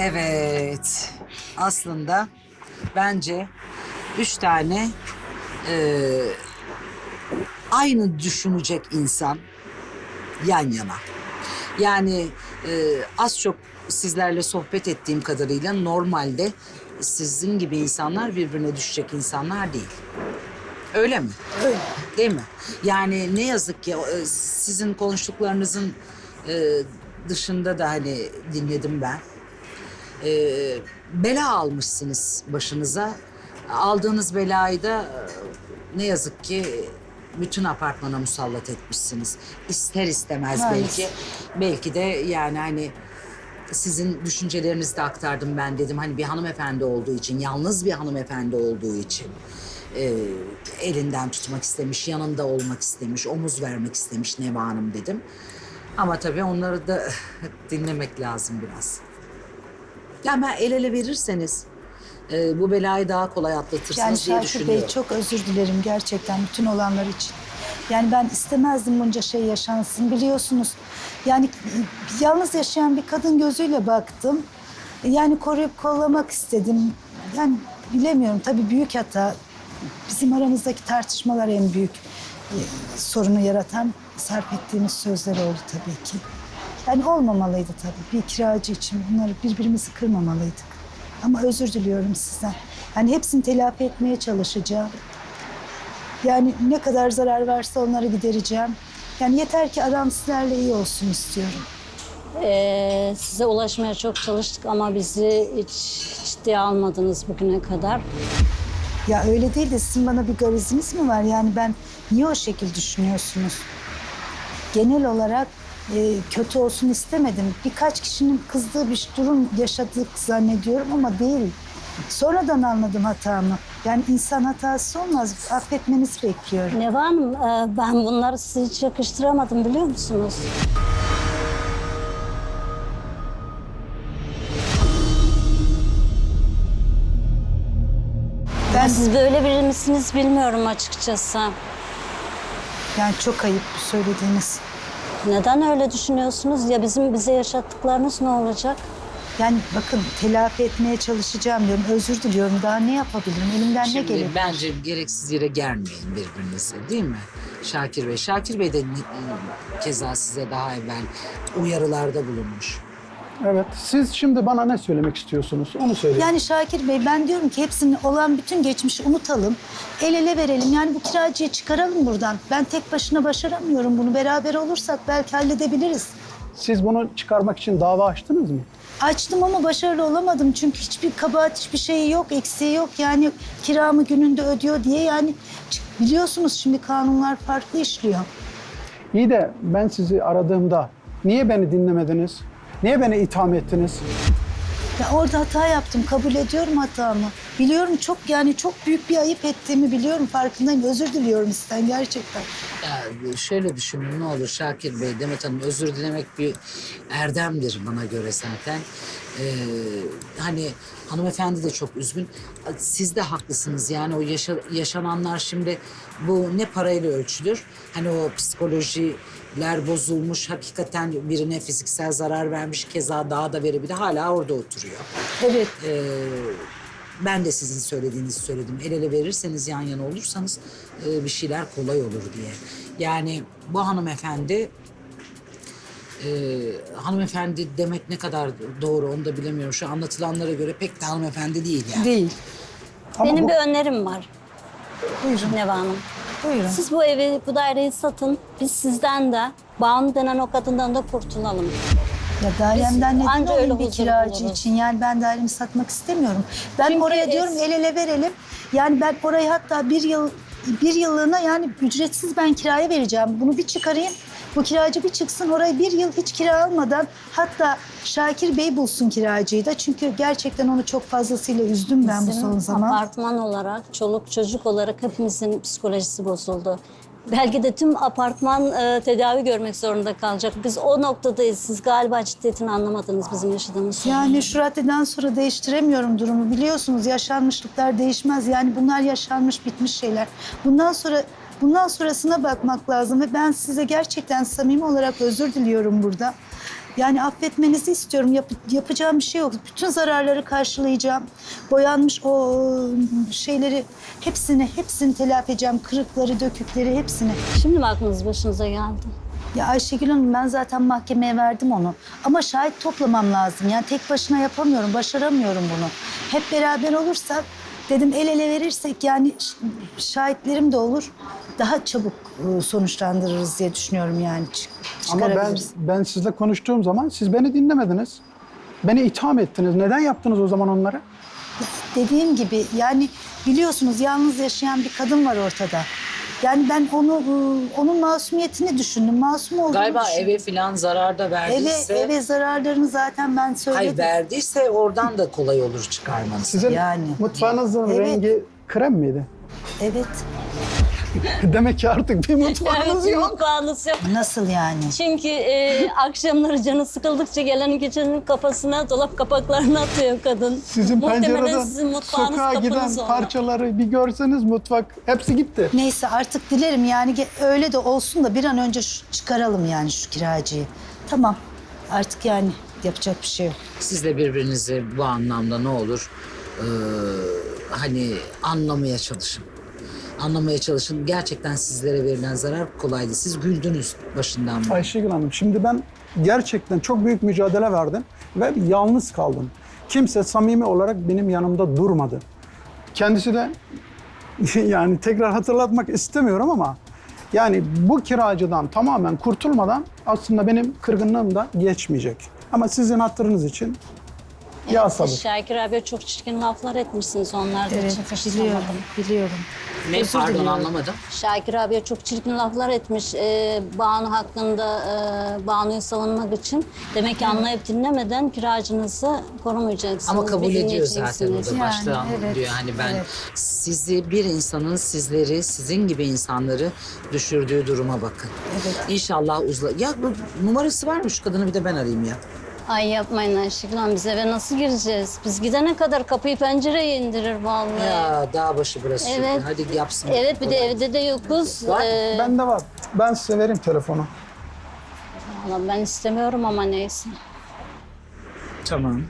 Evet. Aslında bence üç tane eee, aynı düşünecek insan yan yana. Yani eee, az çok sizlerle sohbet ettiğim kadarıyla normalde sizin gibi insanlar birbirine düşecek insanlar değil. Öyle mi? Öyle. Değil mi? Yani ne yazık ki e, sizin konuştuklarınızın e, dışında da hani dinledim ben. E, bela almışsınız başınıza. Aldığınız belayı da e, ne yazık ki bütün apartmana musallat etmişsiniz. İster istemez Maalesef. belki. Belki de yani hani sizin düşüncelerinizi de aktardım ben dedim. Hani bir hanımefendi olduğu için, yalnız bir hanımefendi olduğu için e, elinden tutmak istemiş, yanında olmak istemiş, omuz vermek istemiş Neva Hanım dedim. Ama tabii onları da dinlemek lazım biraz. Ben el ele verirseniz e, bu belayı daha kolay atlatırsınız Yani diye düşünüyorum. Bey çok özür dilerim gerçekten bütün olanlar için. Yani ben istemezdim bunca şey yaşansın biliyorsunuz. Yani yalnız yaşayan bir kadın gözüyle baktım. Yani koruyup kollamak istedim. Yani bilemiyorum tabii büyük hata. Bizim aramızdaki tartışmalar en büyük e, sorunu yaratan sarf ettiğimiz sözler oldu tabii ki. Yani olmamalıydı tabii. Bir kiracı için bunları birbirimizi kırmamalıydık. Ama özür diliyorum sizden. Yani hepsini telafi etmeye çalışacağım. Yani ne kadar zarar varsa onları gidereceğim. Yani yeter ki aram sizlerle iyi olsun istiyorum. Ee, size ulaşmaya çok çalıştık ama bizi hiç ciddiye almadınız bugüne kadar. Ya öyle değil de sizin bana bir gariziniz mi var? Yani ben niye o şekil düşünüyorsunuz? Genel olarak e, kötü olsun istemedim. Birkaç kişinin kızdığı bir durum yaşadık zannediyorum ama değil. Sonradan anladım hatamı. Yani insan hatası olmaz. Affetmenizi bekliyorum. Neva Hanım, e, ben bunları size hiç yakıştıramadım biliyor musunuz? Ben Siz böyle biri misiniz bilmiyorum açıkçası. yani çok ayıp bu söylediğiniz. Neden öyle düşünüyorsunuz? Ya bizim bize yaşattıklarınız ne olacak? Yani bakın telafi etmeye çalışacağım diyorum. Özür diliyorum. Daha ne yapabilirim? Elimden ne Şimdi gelebilir? bence gereksiz yere germeyin birbirinizi değil mi? Şakir Bey. Şakir Bey de keza size daha evvel uyarılarda bulunmuş. Evet. Siz şimdi bana ne söylemek istiyorsunuz? Onu söyleyin. Yani Şakir Bey ben diyorum ki hepsini olan bütün geçmişi unutalım. El ele verelim. Yani bu kiracıyı çıkaralım buradan. Ben tek başına başaramıyorum bunu. Beraber olursak belki halledebiliriz. Siz bunu çıkarmak için dava açtınız mı? Açtım ama başarılı olamadım. Çünkü hiçbir kabahat, hiçbir şeyi yok, eksiği yok. Yani kiramı gününde ödüyor diye yani biliyorsunuz şimdi kanunlar farklı işliyor. İyi de ben sizi aradığımda niye beni dinlemediniz? Niye beni itham ettiniz? Ya orada hata yaptım, kabul ediyorum hatamı. Biliyorum çok yani çok büyük bir ayıp ettiğimi biliyorum, farkındayım. Özür diliyorum sizden gerçekten. Ya şöyle düşünün ne olur Şakir Bey, Demet Hanım özür dilemek bir erdemdir bana göre zaten. Ee, hani hanımefendi de çok üzgün. Siz de haklısınız yani o yaşa- yaşananlar şimdi bu ne parayla ölçülür? Hani o psikolojiler bozulmuş, hakikaten birine fiziksel zarar vermiş, keza daha da verebilir, hala orada oturuyor. Evet. Ee, ben de sizin söylediğinizi söyledim. El ele verirseniz, yan yana olursanız e, bir şeyler kolay olur diye. Yani bu hanımefendi, e, hanımefendi demek ne kadar doğru onu da bilemiyorum. Şu anlatılanlara göre pek de hanımefendi değil yani. Değil. Ama Benim bu- bir önerim var Buyurun. Neva Hanım. Buyurun. Siz bu evi, bu daireyi satın. Biz sizden de Banu denen o kadından da kurtulalım. Ya dairemden Biz neden anca öyle olayım bir huzur kiracı buluruz. için? Yani ben dairemi satmak istemiyorum. Ben Çünkü oraya es- diyorum el ele verelim. Yani ben orayı hatta bir yıl bir yıllığına yani ücretsiz ben kiraya vereceğim. Bunu bir çıkarayım. Bu kiracı bir çıksın orayı bir yıl hiç kira almadan hatta Şakir Bey bulsun kiracıyı da. Çünkü gerçekten onu çok fazlasıyla üzdüm ben bu son zaman. apartman olarak, çoluk çocuk olarak hepimizin psikolojisi bozuldu. Belki de tüm apartman e, tedavi görmek zorunda kalacak. Biz o noktadayız. Siz galiba ciddiyetini anlamadınız bizim yaşadığımız sorunu. Yani şu raddeden sonra değiştiremiyorum durumu. Biliyorsunuz yaşanmışlıklar değişmez. Yani bunlar yaşanmış bitmiş şeyler. Bundan sonra bundan sonrasına bakmak lazım ve ben size gerçekten samimi olarak özür diliyorum burada. Yani affetmenizi istiyorum. Yap- yapacağım bir şey yok. Bütün zararları karşılayacağım. Boyanmış o şeyleri hepsini hepsini telafi edeceğim. Kırıkları, dökükleri hepsini. Şimdi mi aklınız başınıza geldi? Ya Ayşegül Hanım ben zaten mahkemeye verdim onu. Ama şahit toplamam lazım. Yani tek başına yapamıyorum, başaramıyorum bunu. Hep beraber olursak dedim el ele verirsek yani şahitlerim de olur. Daha çabuk e, sonuçlandırırız diye düşünüyorum yani. Çık- Ama ben ben sizle konuştuğum zaman siz beni dinlemediniz. Beni itham ettiniz. Neden yaptınız o zaman onları? Dediğim gibi yani biliyorsunuz yalnız yaşayan bir kadın var ortada. Yani ben onu e, onun masumiyetini düşündüm. Masum olduğunu Galiba düşündüm. eve filan zarar da eve, verdiyse... eve zararlarını zaten ben söyledim. Hayır verdiyse oradan da kolay olur çıkarmanız. Sizin Yani. mutfağınızın Evet. rengi krem miydi? Evet. Demek ki artık bir mutfağınız Evet, yok. mutfağınız yok. Nasıl yani? Çünkü e, akşamları canı sıkıldıkça gelenin geçenin kafasına dolap kapaklarını atıyor kadın. Sizin Muhtemelen pencereden sizin mutfağınız sokağa giden oldu. parçaları bir görseniz mutfak hepsi gitti. Neyse artık dilerim yani ge- öyle de olsun da bir an önce şu, çıkaralım yani şu kiracıyı. Tamam artık yani yapacak bir şey yok. Siz de birbirinizi bu anlamda ne olur eee, hani anlamaya çalışın. Anlamaya çalışın. Gerçekten sizlere verilen zarar kolaydı. Siz güldünüz başından beri. Ayşegül Hanım şimdi ben gerçekten çok büyük mücadele verdim ve yalnız kaldım. Kimse samimi olarak benim yanımda durmadı. Kendisi de yani tekrar hatırlatmak istemiyorum ama yani bu kiracıdan tamamen kurtulmadan aslında benim kırgınlığım da geçmeyecek. Ama sizin hatırınız için ya sabır. Şakir abiye çok çirkin laflar etmişsiniz onlar da Evet için biliyorum biliyorum. Ne Özür pardon diliyorum. anlamadım. Şakir abiye çok çirkin laflar etmiş e, Banu hakkında e, Banu'yu savunmak için. Demek ki anlayıp dinlemeden kiracınızı korumayacaksınız. Ama kabul ediyor zaten o dinleyeceksiniz. da başta Yani, evet, diyor hani ben evet. sizi bir insanın sizleri sizin gibi insanları düşürdüğü duruma bakın. Evet. İnşallah uzla. Ya bu numarası var mı şu kadını bir de ben arayayım ya. Ay yapmayın Ayşegül Hanım biz eve nasıl gireceğiz? Biz gidene kadar kapıyı pencereyi indirir vallahi. Ya dağ başı burası. çünkü. Evet. Hadi yapsın. Evet bir de evde de yokuz. Var. Ee, Bende var. Ben size vereyim telefonu. vallahi ben istemiyorum ama neyse. Tamam.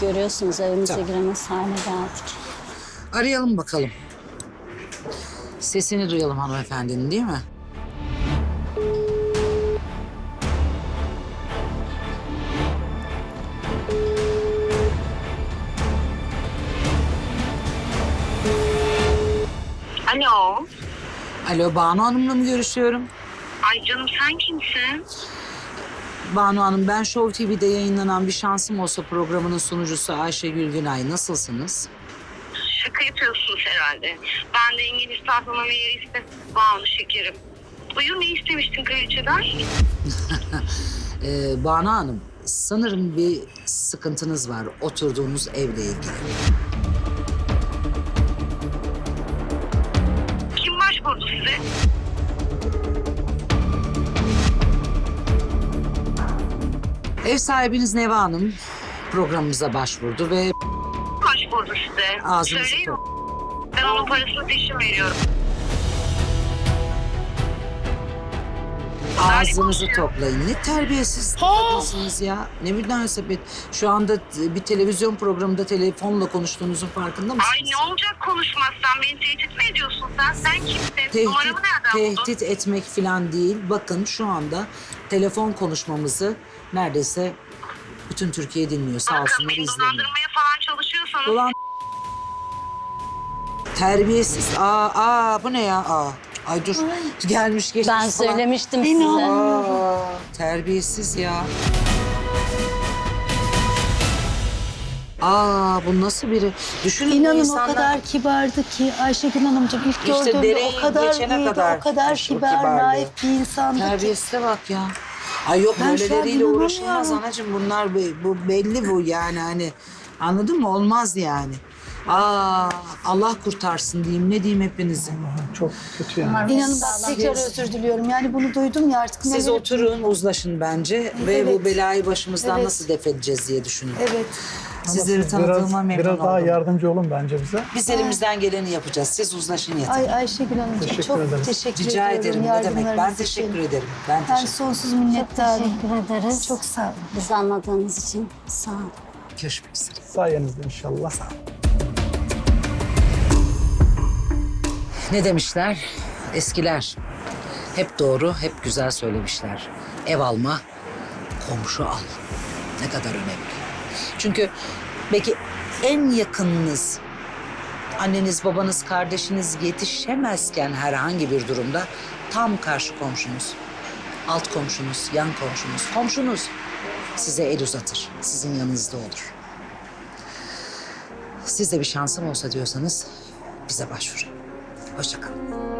Görüyorsunuz evimize Tamam. giremez hale geldik. Arayalım bakalım. Sesini duyalım hanımefendinin değil mi? Alo Banu Hanım'la mı görüşüyorum? Ay canım sen kimsin? Banu Hanım ben Show TV'de yayınlanan Bir Şansım Olsa programının sunucusu Ayşegül Günay. Nasılsınız? Şaka yapıyorsunuz herhalde. Ben de İngiliz tatlımı ve iste Banu şekerim. Buyur ne istemiştin kraliçeden? Ee, Banu Hanım sanırım bir sıkıntınız var oturduğunuz evle ilgili. Size? Ev sahibiniz Neva Hanım programımıza başvurdu ve Başvurdu size. Ağzınızı Söyleyin. Ben onun parasını peşin veriyorum. Ağzınızı toplayın. Ne terbiyesiz kadınsınız ya. Ne münasebet. Şu anda bir televizyon programında telefonla konuştuğunuzun farkında mısınız? Ay ne olacak konuşmazsan beni tehdit mi ediyorsun sen? Sen kimsin? Tehdit, Numaramı nereden buldun? tehdit etmek falan değil. Bakın şu anda telefon konuşmamızı neredeyse bütün Türkiye dinliyor. Sağ Bakın olsunlar beni izleniyor. dolandırmaya falan çalışıyorsanız Ulan terbiyesiz. Aa, aa bu ne ya? Aa. Ay dur. Gelmiş geçmiş Ben falan. söylemiştim size. Aa, terbiyesiz ya. Aa bu nasıl biri? Düşünün bu İnanın insanlar... o kadar kibardı ki Ayşegül Hanımcığım ilk İşte gördüğümde dereyi o kadar geçene iyiydi, kadar o kadar o kibar, kibarlığı. naif bir insandı ki. Terbiyesize bak ya. Ay yok Ben şu an böyleleriyle uğraşılmaz inanamıyorum. anacığım. Bunlar be- bu belli bu yani hani. Anladın mı? Olmaz yani. Aa, Allah kurtarsın diyeyim. Ne diyeyim hepinizi. Çok kötü yani. İnanın bak tekrar özür diliyorum. Yani bunu duydum ya artık. Siz ne- oturun, uzlaşın bence ve bu Evet. belayı başımızdan Evet. nasıl def edeceğiz diye düşünün. Evet. Sizleri Siz tanıdığıma biraz, memnun Biraz daha oldum. yardımcı olun bence bize. Biz elimizden geleni yapacağız. Siz uzlaşın yeter. Ay Ayşegül Hanımcığım Teşekkür çok ederiz. teşekkür Rica ediyorum. ederim. Ne demek? Ben teşekkür için. ederim. Ben Ben teşekkür sonsuz Çok minnettarım. teşekkür ederiz. Çok sağ olun. Bizi anladığınız için sağ olun. Görüşmek üzere. Sayenizde inşallah. Ne demişler? Eskiler. Hep doğru, hep güzel söylemişler. Ev alma, komşu al. Ne kadar önemli. Çünkü belki en yakınınız, anneniz, babanız, kardeşiniz yetişemezken herhangi bir durumda tam karşı komşunuz, alt komşunuz, yan komşunuz, komşunuz size el uzatır. Sizin yanınızda olur. Siz de bir şansım olsa diyorsanız bize başvurun. Hoşçakalın.